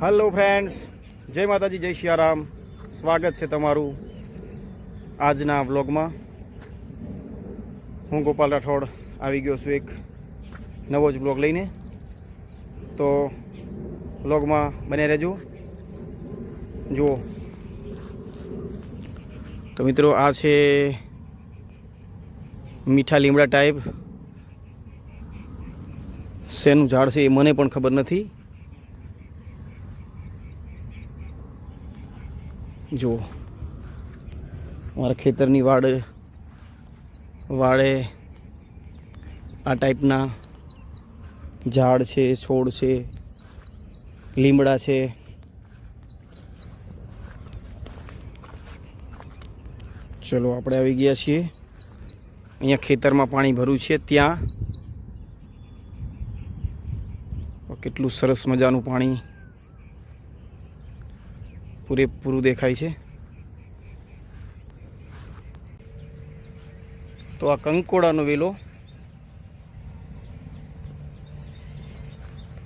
Hello friends જય માતાજી, જય સિયારામ સ્વાગત છે તમારું આજના વ્લોગમાં. હું ગોપાલ રાઠોડ આવી ગયો છું એક નવો જ બ્લોગ લઈને. તો વ્લોગમાં બને રહેજો. જુઓ. તો મિત્રો, આ છે મીઠા લીમડા ટાઈપ શેનું ઝાડ છે એ મને પણ ખબર નથી. જુઓ. અમારા ખેતરની વાડ, વાડે આ ટાઈપના ઝાડ છે, છોડ છે, લીમડા છે. ચલો, આપણે આવી ગયા છીએ. અહીંયા ખેતરમાં પાણી ભર્યું છે ત્યાં. કેટલું સરસ મજાનું પાણી. પૂરેપૂરું દેખાય છે. તો આ કંકોડાનો વેલો.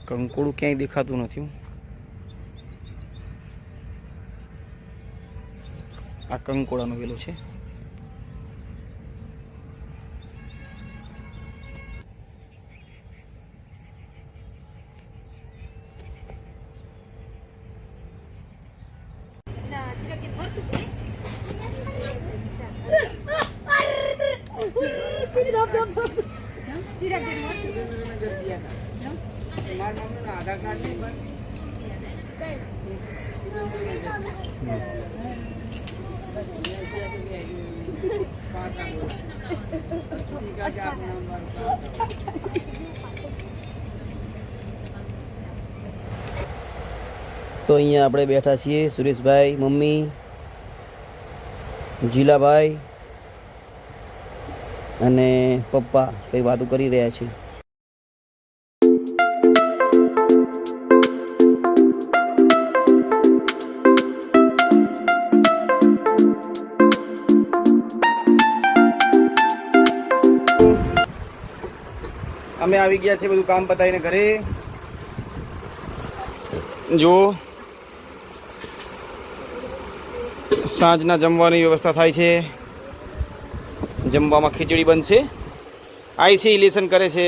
કંકોડું ક્યાંય દેખાતું નથી. આ કંકોડાનો વેલો છે. તો અહીંયા આપણે બેઠા છીએ સુરેશભાઈ મમ્મી જીલાભાઈ અને પપ્પા કઈ વાતો કરી રહ્યા છે. અમે આવી ગયા છે બધું કામ પતાવીને ઘરે. જો, સાંજના જમવાની વ્યવસ્થા થાય છે. જમવામાં ખીચડી બનશે. આઈસી ઇલેશન કરે છે.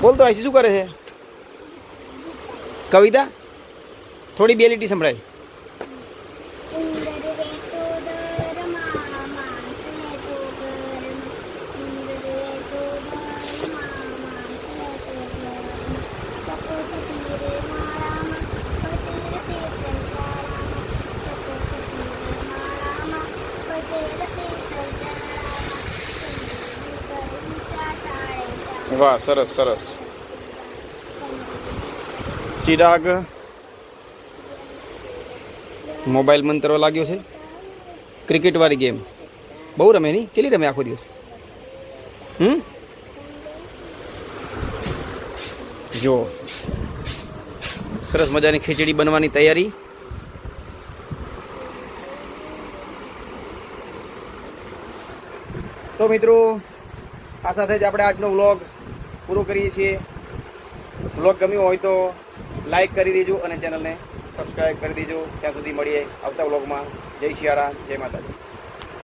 બોલ તો આઈસી શું કરે છે? કવિતા, થોડી બે લીટી સંભળાય. વાહ, સરસ સરસ. ચિરાગ. મોબાઈલ મંતરવા લાગ્યો છે. ક્રિકેટ વાળી ગેમ. બહુ રમે નહીં? કેટલી રમે આખો દિવસ? હમ? જો. સરસ મજાની ખીચડી બનવાની તૈયારી. તો મિત્રો, આ સાથે જ આપણે આજનો વ્લોગ પૂરો કરીએ છીએ. બ્લોગ ગમ્યો હોય તો લાઈક કરી દેજો અને ચેનલને સબસ્ક્રાઈબ કરી દેજો. ત્યાં સુધી મળીએ આવતા બ્લોગમાં જય સિયારામ જય માતાજી.